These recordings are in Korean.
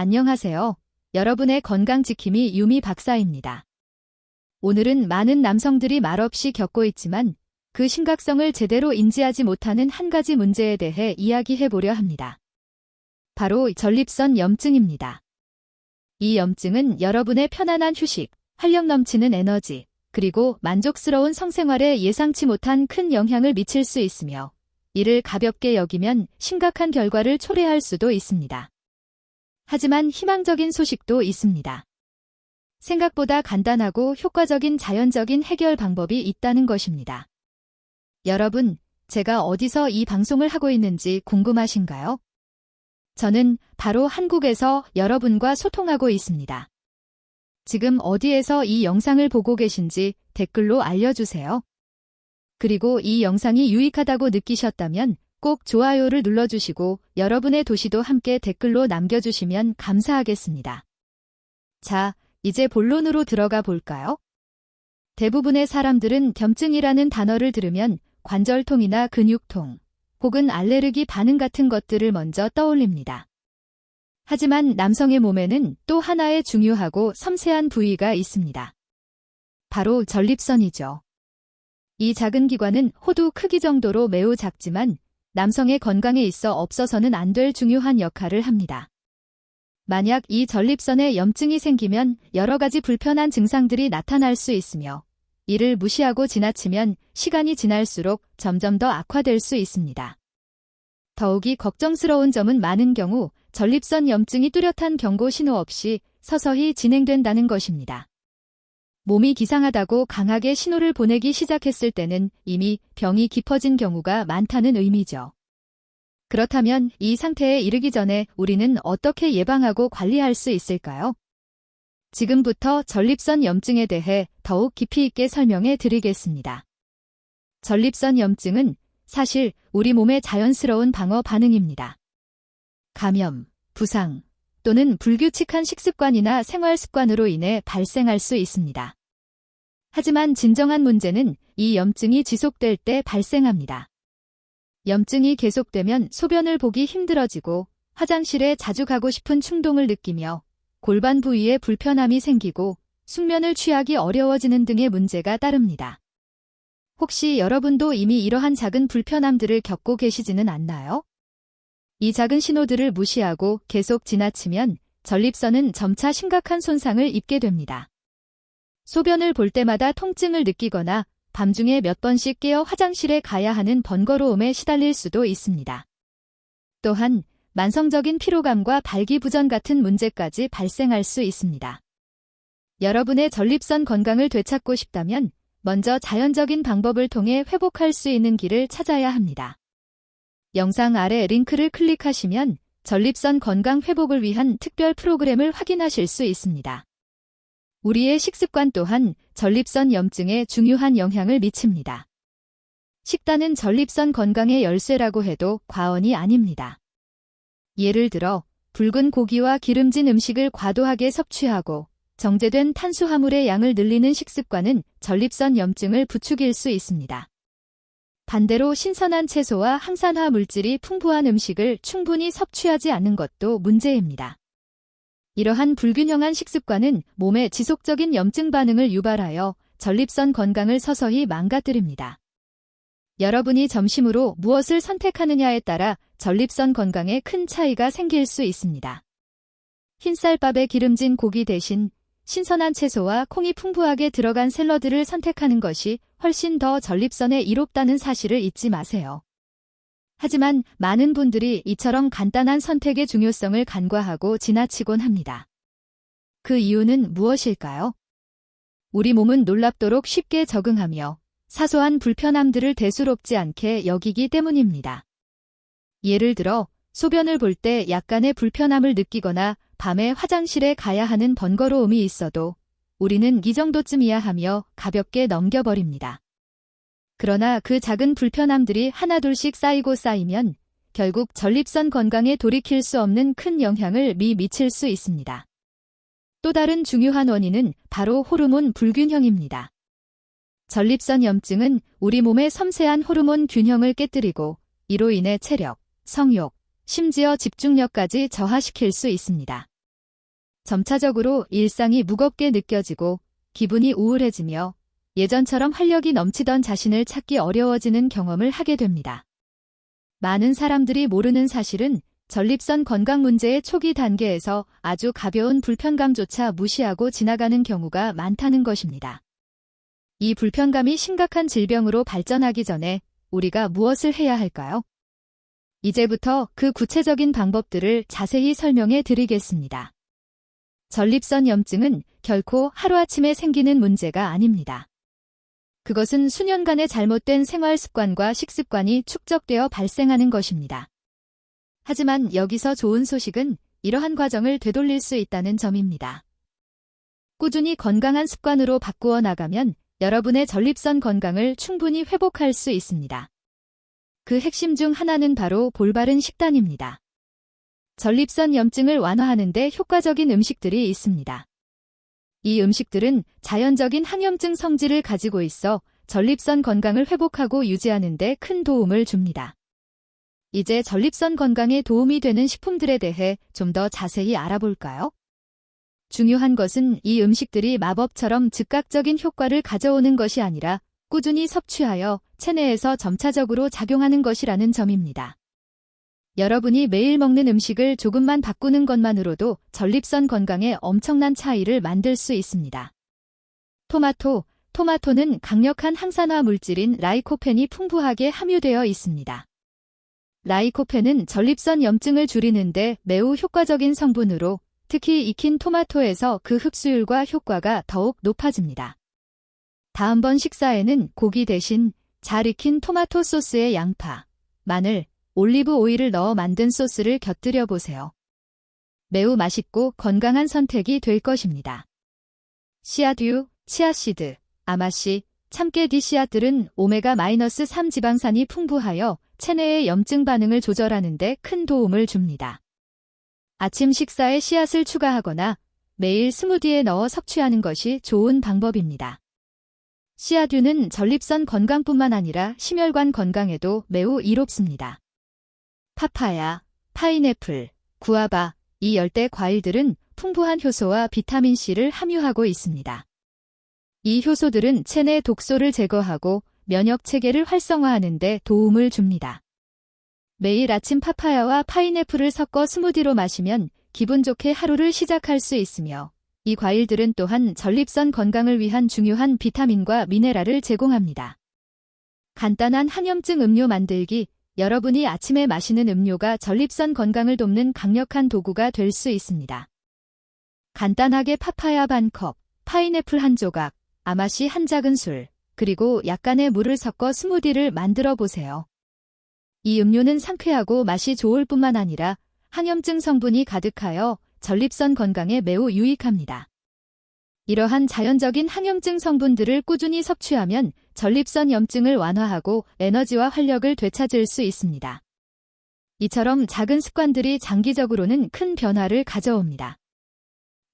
안녕하세요. 여러분의 건강 지킴이 유미 박사입니다. 오늘은 많은 남성들이 말없이 겪고 있지만 그 심각성을 제대로 인지하지 못하는 한 가지 문제에 대해 이야기해 보려 합니다. 바로 전립선 염증입니다. 이 염증은 여러분의 편안한 휴식, 활력 넘치는 에너지, 그리고 만족스러운 성생활에 예상치 못한 큰 영향을 미칠 수 있으며 이를 가볍게 여기면 심각한 결과를 초래할 수도 있습니다. 하지만 희망적인 소식도 있습니다. 생각보다 간단하고 효과적인 자연적인 해결 방법이 있다는 것입니다. 여러분, 제가 어디서 이 방송을 하고 있는지 궁금하신가요? 저는 바로 한국에서 여러분과 소통하고 있습니다. 지금 어디에서 이 영상을 보고 계신지 댓글로 알려주세요. 그리고 이 영상이 유익하다고 느끼셨다면 꼭 좋아요를 눌러주시고 여러분의 도시도 함께 댓글로 남겨주시면 감사하겠습니다. 자, 이제 본론으로 들어가 볼까요? 대부분의 사람들은 염증이라는 단어를 들으면 관절통이나 근육통, 혹은 알레르기 반응 같은 것들을 먼저 떠올립니다. 하지만 남성의 몸에는 또 하나의 중요하고 섬세한 부위가 있습니다. 바로 전립선이죠. 이 작은 기관은 호두 크기 정도로 매우 작지만 남성의 건강에 있어 없어서는 안 될 중요한 역할을 합니다. 만약 이 전립선에 염증이 생기면 여러 가지 불편한 증상들이 나타날 수 있으며 이를 무시하고 지나치면 시간이 지날수록 점점 더 악화될 수 있습니다. 더욱이 걱정스러운 점은 많은 경우 전립선 염증이 뚜렷한 경고 신호 없이 서서히 진행된다는 것입니다. 몸이 기상하다고 강하게 신호를 보내기 시작했을 때는 이미 병이 깊어진 경우가 많다는 의미죠. 그렇다면 이 상태에 이르기 전에 우리는 어떻게 예방하고 관리할 수 있을까요? 지금부터 전립선 염증에 대해 더욱 깊이 있게 설명해 드리겠습니다. 전립선 염증은 사실 우리 몸의 자연스러운 방어 반응입니다. 감염, 부상 또는 불규칙한 식습관이나 생활 습관으로 인해 발생할 수 있습니다. 하지만 진정한 문제는 이 염증이 지속될 때 발생합니다. 염증이 계속되면 소변을 보기 힘들어지고 화장실에 자주 가고 싶은 충동을 느끼며 골반 부위에 불편함이 생기고 숙면을 취하기 어려워지는 등의 문제가 따릅니다. 혹시 여러분도 이미 이러한 작은 불편함들을 겪고 계시지는 않나요? 이 작은 신호들을 무시하고 계속 지나치면 전립선은 점차 심각한 손상을 입게 됩니다. 소변을 볼 때마다 통증을 느끼거나 밤중에 몇 번씩 깨어 화장실에 가야 하는 번거로움에 시달릴 수도 있습니다. 또한 만성적인 피로감과 발기부전 같은 문제까지 발생할 수 있습니다. 여러분의 전립선 건강을 되찾고 싶다면 먼저 자연적인 방법을 통해 회복할 수 있는 길을 찾아야 합니다. 영상 아래 링크를 클릭하시면 전립선 건강 회복을 위한 특별 프로그램을 확인하실 수 있습니다. 우리의 식습관 또한 전립선 염증에 중요한 영향을 미칩니다. 식단은 전립선 건강의 열쇠라고 해도 과언이 아닙니다. 예를 들어 붉은 고기와 기름진 음식을 과도하게 섭취하고 정제된 탄수화물의 양을 늘리는 식습관은 전립선 염증을 부추길 수 있습니다. 반대로 신선한 채소와 항산화 물질이 풍부한 음식을 충분히 섭취하지 않는 것도 문제입니다. 이러한 불균형한 식습관은 몸에 지속적인 염증 반응을 유발하여 전립선 건강을 서서히 망가뜨립니다. 여러분이 점심으로 무엇을 선택하느냐에 따라 전립선 건강에 큰 차이가 생길 수 있습니다. 흰쌀밥에 기름진 고기 대신 신선한 채소와 콩이 풍부하게 들어간 샐러드를 선택하는 것이 훨씬 더 전립선에 이롭다는 사실을 잊지 마세요. 하지만 많은 분들이 이처럼 간단한 선택의 중요성을 간과하고 지나치곤 합니다. 그 이유는 무엇일까요? 우리 몸은 놀랍도록 쉽게 적응하며 사소한 불편함들을 대수롭지 않게 여기기 때문입니다. 예를 들어 소변을 볼 때 약간의 불편함을 느끼거나 밤에 화장실에 가야 하는 번거로움이 있어도 우리는 이 정도쯤이야 하며 가볍게 넘겨버립니다. 그러나 그 작은 불편함들이 하나둘씩 쌓이고 쌓이면 결국 전립선 건강에 돌이킬 수 없는 큰 영향을 미 미칠 수 있습니다. 또 다른 중요한 원인은 바로 호르몬 불균형입니다. 전립선 염증은 우리 몸의 섬세한 호르몬 균형을 깨뜨리고 이로 인해 체력, 성욕, 심지어 집중력까지 저하시킬 수 있습니다. 점차적으로 일상이 무겁게 느껴지고 기분이 우울해지며 예전처럼 활력이 넘치던 자신을 찾기 어려워지는 경험을 하게 됩니다. 많은 사람들이 모르는 사실은 전립선 건강 문제의 초기 단계에서 아주 가벼운 불편감조차 무시하고 지나가는 경우가 많다는 것입니다. 이 불편감이 심각한 질병으로 발전하기 전에 우리가 무엇을 해야 할까요? 이제부터 그 구체적인 방법들을 자세히 설명해 드리겠습니다. 전립선 염증은 결코 하루아침에 생기는 문제가 아닙니다. 그것은 수년간의 잘못된 생활 습관과 식습관이 축적되어 발생하는 것입니다. 하지만 여기서 좋은 소식은 이러한 과정을 되돌릴 수 있다는 점입니다. 꾸준히 건강한 습관으로 바꾸어 나가면 여러분의 전립선 건강을 충분히 회복할 수 있습니다. 그 핵심 중 하나는 바로 볼바른 식단입니다. 전립선 염증을 완화하는 데 효과적인 음식들이 있습니다. 이 음식들은 자연적인 항염증 성질을 가지고 있어 전립선 건강을 회복하고 유지하는 데 큰 도움을 줍니다. 이제 전립선 건강에 도움이 되는 식품들에 대해 좀 더 자세히 알아볼까요? 중요한 것은 이 음식들이 마법처럼 즉각적인 효과를 가져오는 것이 아니라 꾸준히 섭취하여 체내에서 점차적으로 작용하는 것이라는 점입니다. 여러분이 매일 먹는 음식을 조금만 바꾸는 것만으로도 전립선 건강에 엄청난 차이를 만들 수 있습니다. 토마토, 토마토는 강력한 항산화 물질인 라이코펜이 풍부하게 함유되어 있습니다. 라이코펜은 전립선 염증을 줄이는데 매우 효과적인 성분으로 특히 익힌 토마토에서 그 흡수율과 효과가 더욱 높아집니다. 다음번 식사에는 고기 대신 잘 익힌 토마토 소스에 양파, 마늘, 올리브 오일을 넣어 만든 소스를 곁들여 보세요. 매우 맛있고 건강한 선택이 될 것입니다. 씨앗유, 치아씨드, 아마씨, 참깨디 씨앗들은 오메가-3 지방산이 풍부하여 체내의 염증 반응을 조절하는 데 큰 도움을 줍니다. 아침 식사에 씨앗을 추가하거나 매일 스무디에 넣어 섭취하는 것이 좋은 방법입니다. 씨앗유는 전립선 건강뿐만 아니라 심혈관 건강에도 매우 이롭습니다. 파파야, 파인애플, 구아바, 이 열대 과일들은 풍부한 효소와 비타민C를 함유하고 있습니다. 이 효소들은 체내 독소를 제거하고 면역 체계를 활성화하는 데 도움을 줍니다. 매일 아침 파파야와 파인애플을 섞어 스무디로 마시면 기분 좋게 하루를 시작할 수 있으며 이 과일들은 또한 전립선 건강을 위한 중요한 비타민과 미네랄을 제공합니다. 간단한 항염증 음료 만들기 여러분이 아침에 마시는 음료가 전립선 건강을 돕는 강력한 도구가 될 수 있습니다. 간단하게 파파야 반 컵, 파인애플 한 조각, 아마시 한 작은 술, 그리고 약간의 물을 섞어 스무디를 만들어 보세요. 이 음료는 상쾌하고 맛이 좋을 뿐만 아니라 항염증 성분이 가득하여 전립선 건강에 매우 유익합니다. 이러한 자연적인 항염증 성분들을 꾸준히 섭취하면 전립선 염증을 완화하고 에너지와 활력을 되찾을 수 있습니다. 이처럼 작은 습관들이 장기적으로는 큰 변화를 가져옵니다.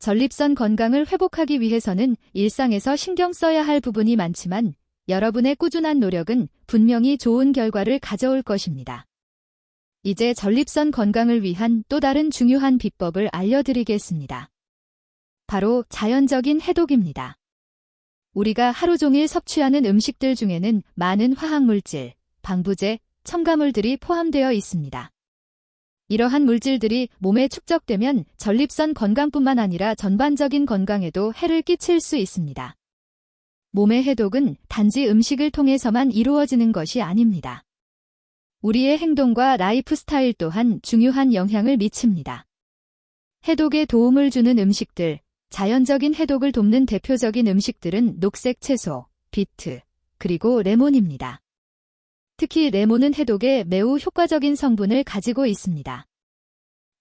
전립선 건강을 회복하기 위해서는 일상에서 신경 써야 할 부분이 많지만 여러분의 꾸준한 노력은 분명히 좋은 결과를 가져올 것입니다. 이제 전립선 건강을 위한 또 다른 중요한 비법을 알려드리겠습니다. 바로 자연적인 해독입니다. 우리가 하루 종일 섭취하는 음식들 중에는 많은 화학물질, 방부제, 첨가물들이 포함되어 있습니다. 이러한 물질들이 몸에 축적되면 전립선 건강뿐만 아니라 전반적인 건강에도 해를 끼칠 수 있습니다. 몸의 해독은 단지 음식을 통해서만 이루어지는 것이 아닙니다. 우리의 행동과 라이프 스타일 또한 중요한 영향을 미칩니다. 해독에 도움을 주는 음식들, 자연적인 해독을 돕는 대표적인 음식들은 녹색 채소, 비트, 그리고 레몬입니다. 특히 레몬은 해독에 매우 효과적인 성분을 가지고 있습니다.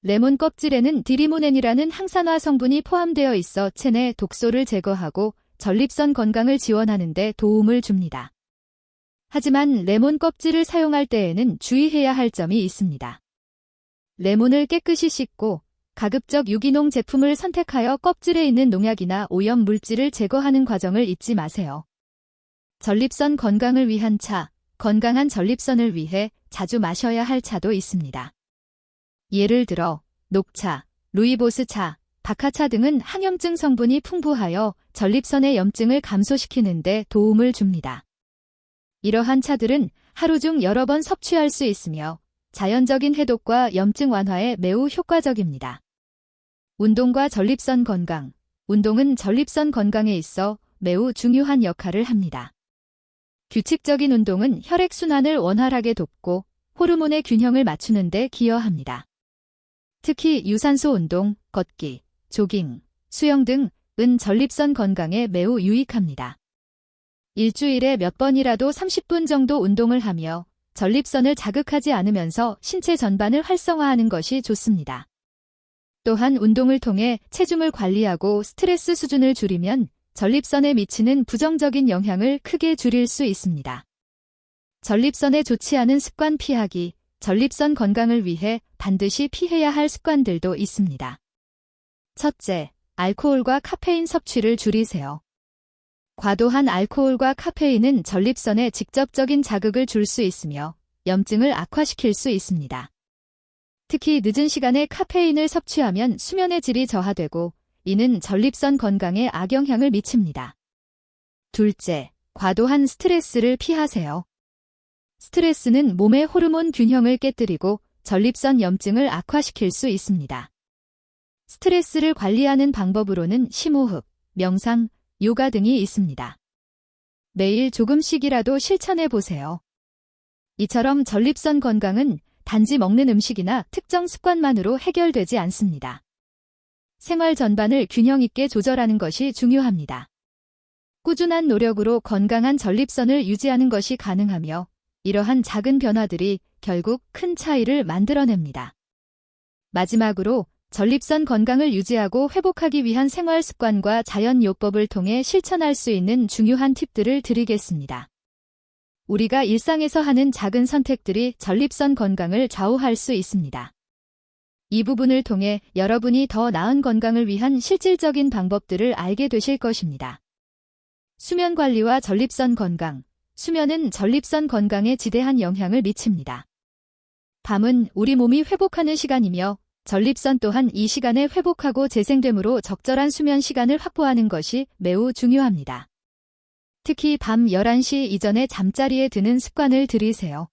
레몬 껍질에는 디리모넨이라는 항산화 성분이 포함되어 있어 체내 독소를 제거하고 전립선 건강을 지원하는 데 도움을 줍니다. 하지만 레몬 껍질을 사용할 때에는 주의해야 할 점이 있습니다. 레몬을 깨끗이 씻고 가급적 유기농 제품을 선택하여 껍질에 있는 농약이나 오염 물질을 제거하는 과정을 잊지 마세요. 전립선 건강을 위한 차, 건강한 전립선을 위해 자주 마셔야 할 차도 있습니다. 예를 들어 녹차, 루이보스 차, 박하차 등은 항염증 성분이 풍부하여 전립선의 염증을 감소시키는데 도움을 줍니다. 이러한 차들은 하루 중 여러 번 섭취할 수 있으며 자연적인 해독과 염증 완화에 매우 효과적입니다. 운동과 전립선 건강. 운동은 전립선 건강에 있어 매우 중요한 역할을 합니다. 규칙적인 운동은 혈액순환을 원활하게 돕고 호르몬의 균형을 맞추는 데 기여합니다. 특히 유산소 운동, 걷기, 조깅, 수영 등은 전립선 건강에 매우 유익합니다. 일주일에 몇 번이라도 30분 정도 운동을 하며 전립선을 자극하지 않으면서 신체 전반을 활성화하는 것이 좋습니다. 또한 운동을 통해 체중을 관리하고 스트레스 수준을 줄이면 전립선에 미치는 부정적인 영향을 크게 줄일 수 있습니다. 전립선에 좋지 않은 습관 피하기, 전립선 건강을 위해 반드시 피해야 할 습관들도 있습니다. 첫째, 알코올과 카페인 섭취를 줄이세요. 과도한 알코올과 카페인은 전립선에 직접적인 자극을 줄 수 있으며 염증을 악화시킬 수 있습니다. 특히 늦은 시간에 카페인을 섭취하면 수면의 질이 저하되고 이는 전립선 건강에 악영향을 미칩니다. 둘째, 과도한 스트레스를 피하세요. 스트레스는 몸의 호르몬 균형을 깨뜨리고 전립선 염증을 악화시킬 수 있습니다. 스트레스를 관리하는 방법으로는 심호흡, 명상, 요가 등이 있습니다. 매일 조금씩이라도 실천해 보세요. 이처럼 전립선 건강은 단지 먹는 음식이나 특정 습관만으로 해결되지 않습니다. 생활 전반을 균형 있게 조절하는 것이 중요합니다. 꾸준한 노력으로 건강한 전립선을 유지하는 것이 가능하며 이러한 작은 변화들이 결국 큰 차이를 만들어냅니다. 마지막으로 전립선 건강을 유지하고 회복하기 위한 생활 습관과 자연 요법을 통해 실천할 수 있는 중요한 팁들을 드리겠습니다. 우리가 일상에서 하는 작은 선택들이 전립선 건강을 좌우할 수 있습니다. 이 부분을 통해 여러분이 더 나은 건강을 위한 실질적인 방법들을 알게 되실 것입니다. 수면 관리와 전립선 건강. 수면은 전립선 건강에 지대한 영향을 미칩니다. 밤은 우리 몸이 회복하는 시간이며 전립선 또한 이 시간에 회복하고 재생되므로 적절한 수면 시간을 확보하는 것이 매우 중요합니다. 특히 밤 11시 이전에 잠자리에 드는 습관을 들이세요.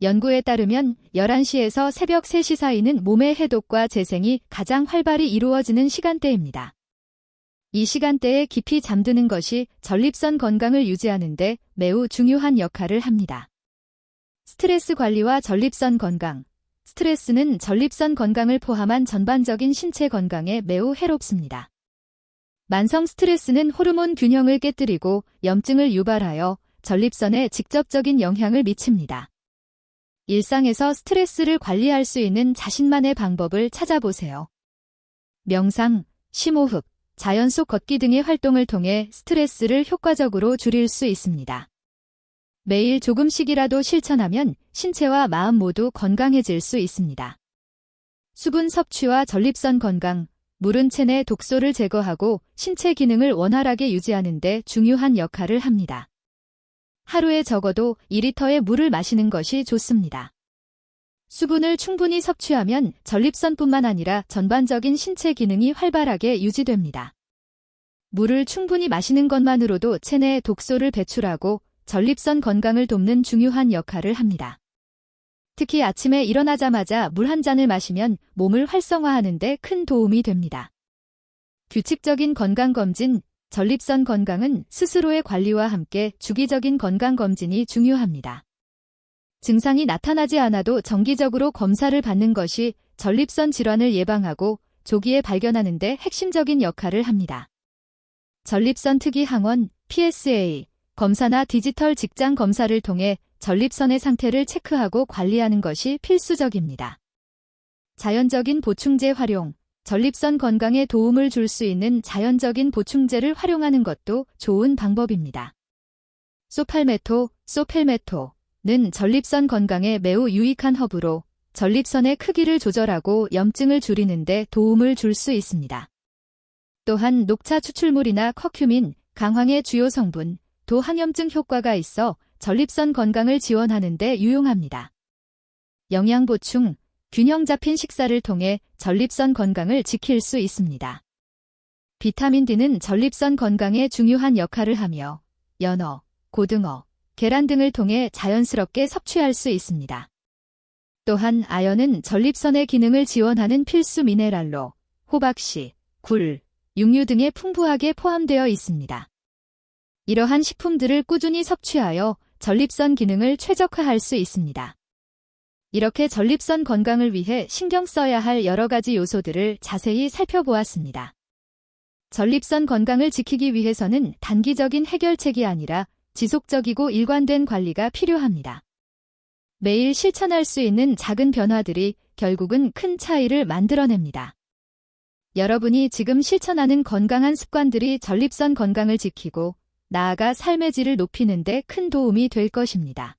연구에 따르면 11시에서 새벽 3시 사이는 몸의 해독과 재생이 가장 활발히 이루어지는 시간대입니다. 이 시간대에 깊이 잠드는 것이 전립선 건강을 유지하는데 매우 중요한 역할을 합니다. 스트레스 관리와 전립선 건강, 스트레스는 전립선 건강을 포함한 전반적인 신체 건강에 매우 해롭습니다. 만성 스트레스는 호르몬 균형을 깨뜨리고 염증을 유발하여 전립선에 직접적인 영향을 미칩니다. 일상에서 스트레스를 관리할 수 있는 자신만의 방법을 찾아보세요. 명상, 심호흡, 자연 속 걷기 등의 활동을 통해 스트레스를 효과적으로 줄일 수 있습니다. 매일 조금씩이라도 실천하면 신체와 마음 모두 건강해질 수 있습니다. 수분 섭취와 전립선 건강, 물은 체내 독소를 제거하고 신체 기능을 원활하게 유지하는 데 중요한 역할을 합니다. 하루에 적어도 2리터의 물을 마시는 것이 좋습니다. 수분을 충분히 섭취하면 전립선뿐만 아니라 전반적인 신체 기능이 활발하게 유지됩니다. 물을 충분히 마시는 것만으로도 체내에 독소를 배출하고 전립선 건강을 돕는 중요한 역할을 합니다. 특히 아침에 일어나자마자 물 한 잔을 마시면 몸을 활성화하는 데 큰 도움이 됩니다. 규칙적인 건강검진, 전립선 건강은 스스로의 관리와 함께 주기적인 건강검진이 중요합니다. 증상이 나타나지 않아도 정기적으로 검사를 받는 것이 전립선 질환을 예방하고 조기에 발견하는 데 핵심적인 역할을 합니다. 전립선 특이 항원, PSA, 검사나 디지털 직장 검사를 통해 전립선의 상태를 체크하고 관리하는 것이 필수적입니다. 자연적인 보충제 활용, 전립선 건강에 도움을 줄 수 있는 자연적인 보충제를 활용하는 것도 좋은 방법입니다. 소팔메토, 소펠메토는 전립선 건강에 매우 유익한 허브로 전립선의 크기를 조절하고 염증을 줄이는 데 도움을 줄 수 있습니다. 또한 녹차 추출물이나 커큐민, 강황의 주요 성분, 도항염증 효과가 있어 전립선 건강을 지원하는 데 유용합니다. 영양 보충, 균형 잡힌 식사를 통해 전립선 건강을 지킬 수 있습니다. 비타민 D는 전립선 건강에 중요한 역할을 하며 연어, 고등어, 계란 등을 통해 자연스럽게 섭취할 수 있습니다. 또한 아연은 전립선의 기능을 지원하는 필수 미네랄로 호박씨, 굴, 육류 등에 풍부하게 포함되어 있습니다. 이러한 식품들을 꾸준히 섭취하여 전립선 기능을 최적화할 수 있습니다. 이렇게 전립선 건강을 위해 신경 써야 할 여러 가지 요소들을 자세히 살펴보았습니다. 전립선 건강을 지키기 위해서는 단기적인 해결책이 아니라 지속적이고 일관된 관리가 필요합니다. 매일 실천할 수 있는 작은 변화들이 결국은 큰 차이를 만들어냅니다. 여러분이 지금 실천하는 건강한 습관들이 전립선 건강을 지키고 나아가 삶의 질을 높이는 데 큰 도움이 될 것입니다.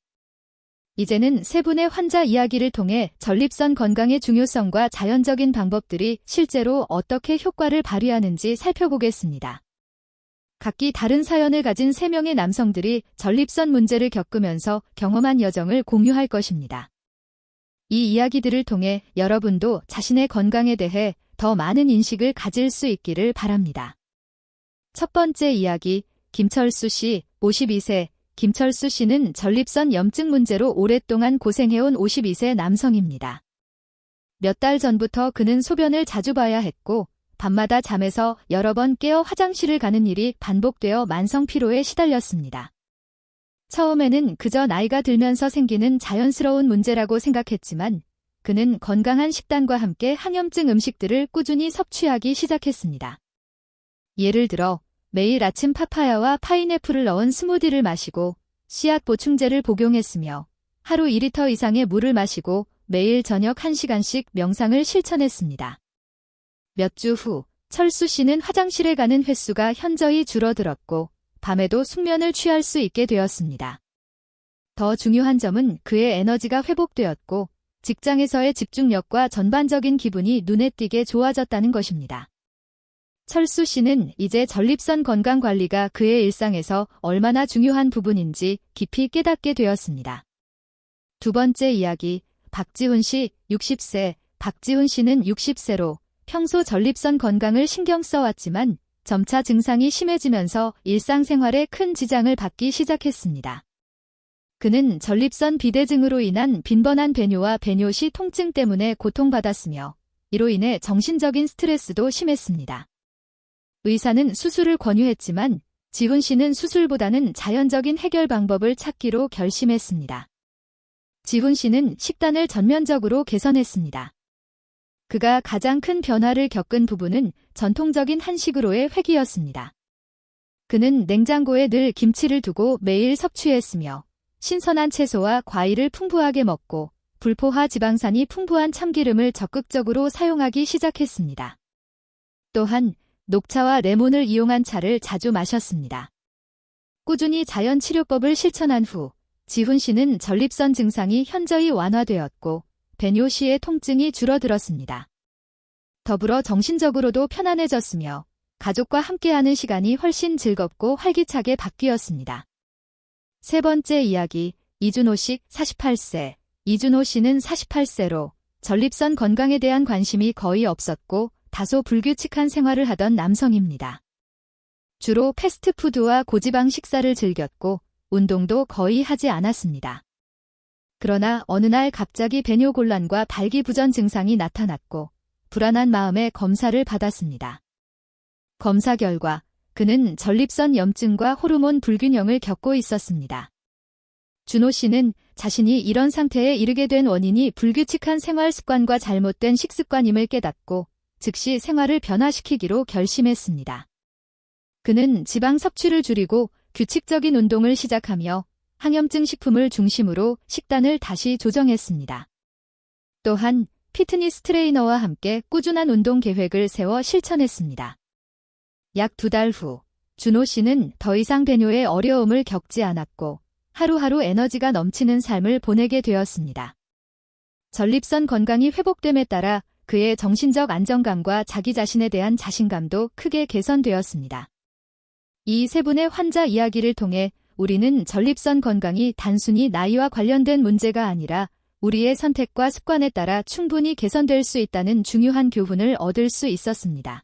이제는 세 분의 환자 이야기를 통해 전립선 건강의 중요성과 자연적인 방법들이 실제로 어떻게 효과를 발휘하는지 살펴보겠습니다. 각기 다른 사연을 가진 3명의 남성들이 전립선 문제를 겪으면서 경험한 여정을 공유할 것입니다. 이 이야기들을 통해 여러분도 자신의 건강에 대해 더 많은 인식을 가질 수 있기를 바랍니다. 첫 번째 이야기, 김철수 씨, 52세. 김철수 씨는 전립선 염증 문제로 오랫동안 고생해온 52세 남성입니다. 몇 달 전부터 그는 소변을 자주 봐야 했고, 밤마다 잠에서 여러 번 깨어 화장실을 가는 일이 반복되어 만성 피로에 시달렸습니다. 처음에는 그저 나이가 들면서 생기는 자연스러운 문제라고 생각했지만 그는 건강한 식단과 함께 항염증 음식들을 꾸준히 섭취하기 시작했습니다. 예를 들어 매일 아침 파파야와 파인애플을 넣은 스무디를 마시고 씨앗 보충제를 복용했으며 하루 2리터 이상의 물을 마시고 매일 저녁 1시간씩 명상을 실천했습니다. 몇 주 후, 철수 씨는 화장실에 가는 횟수가 현저히 줄어들었고, 밤에도 숙면을 취할 수 있게 되었습니다. 더 중요한 점은 그의 에너지가 회복되었고, 직장에서의 집중력과 전반적인 기분이 눈에 띄게 좋아졌다는 것입니다. 철수 씨는 이제 전립선 건강 관리가 그의 일상에서 얼마나 중요한 부분인지 깊이 깨닫게 되었습니다. 두 번째 이야기, 박지훈 씨, 60세, 박지훈 씨는 60세로 평소 전립선 건강을 신경 써왔지만 점차 증상이 심해지면서 일상생활에 큰 지장을 받기 시작했습니다. 그는 전립선 비대증으로 인한 빈번한 배뇨와 배뇨 시 통증 때문에 고통받았으며 이로 인해 정신적인 스트레스도 심했습니다. 의사는 수술을 권유했지만 지훈 씨는 수술보다는 자연적인 해결 방법을 찾기로 결심했습니다. 지훈 씨는 식단을 전면적으로 개선했습니다. 그가 가장 큰 변화를 겪은 부분은 전통적인 한식으로의 회귀였습니다. 그는 냉장고에 늘 김치를 두고 매일 섭취했으며 신선한 채소와 과일을 풍부하게 먹고 불포화 지방산이 풍부한 참기름을 적극적으로 사용하기 시작했습니다. 또한 녹차와 레몬을 이용한 차를 자주 마셨습니다. 꾸준히 자연 치료법을 실천한 후 지훈 씨는 전립선 증상이 현저히 완화되었고 배뇨 시의 통증이 줄어들었습니다. 더불어 정신적으로도 편안해졌으며 가족과 함께하는 시간이 훨씬 즐겁고 활기차게 바뀌었습니다. 세 번째 이야기, 이준호 씨 48세. 이준호 씨는 48세로 전립선 건강에 대한 관심이 거의 없었고 다소 불규칙한 생활을 하던 남성입니다. 주로 패스트푸드와 고지방 식사를 즐겼고 운동도 거의 하지 않았습니다. 그러나 어느 날 갑자기 배뇨곤란과 발기부전 증상이 나타났고 불안한 마음에 검사를 받았습니다. 검사 결과 그는 전립선 염증과 호르몬 불균형을 겪고 있었습니다. 준호 씨는 자신이 이런 상태에 이르게 된 원인이 불규칙한 생활 습관과 잘못된 식습관임을 깨닫고 즉시 생활을 변화시키기로 결심했습니다. 그는 지방 섭취를 줄이고 규칙적인 운동을 시작하며 항염증 식품을 중심으로 식단을 다시 조정했습니다. 또한 피트니스 트레이너와 함께 꾸준한 운동 계획을 세워 실천했습니다. 약 두 달 후, 준호 씨는 더 이상 배뇨의 어려움을 겪지 않았고 하루하루 에너지가 넘치는 삶을 보내게 되었습니다. 전립선 건강이 회복됨에 따라 그의 정신적 안정감과 자기 자신에 대한 자신감도 크게 개선되었습니다. 이 세 분의 환자 이야기를 통해 우리는 전립선 건강이 단순히 나이와 관련된 문제가 아니라 우리의 선택과 습관에 따라 충분히 개선될 수 있다는 중요한 교훈을 얻을 수 있었습니다.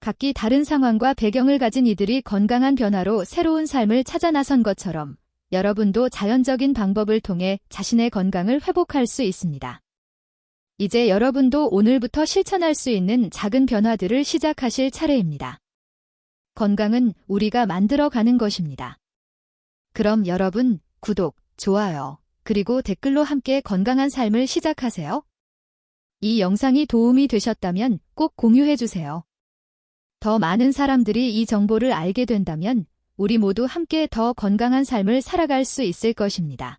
각기 다른 상황과 배경을 가진 이들이 건강한 변화로 새로운 삶을 찾아 나선 것처럼 여러분도 자연적인 방법을 통해 자신의 건강을 회복할 수 있습니다. 이제 여러분도 오늘부터 실천할 수 있는 작은 변화들을 시작하실 차례입니다. 건강은 우리가 만들어가는 것입니다. 그럼 여러분, 구독, 좋아요, 그리고 댓글로 함께 건강한 삶을 시작하세요. 이 영상이 도움이 되셨다면 꼭 공유해주세요. 더 많은 사람들이 이 정보를 알게 된다면 우리 모두 함께 더 건강한 삶을 살아갈 수 있을 것입니다.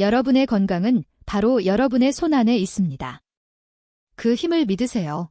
여러분의 건강은 바로 여러분의 손 안에 있습니다. 그 힘을 믿으세요.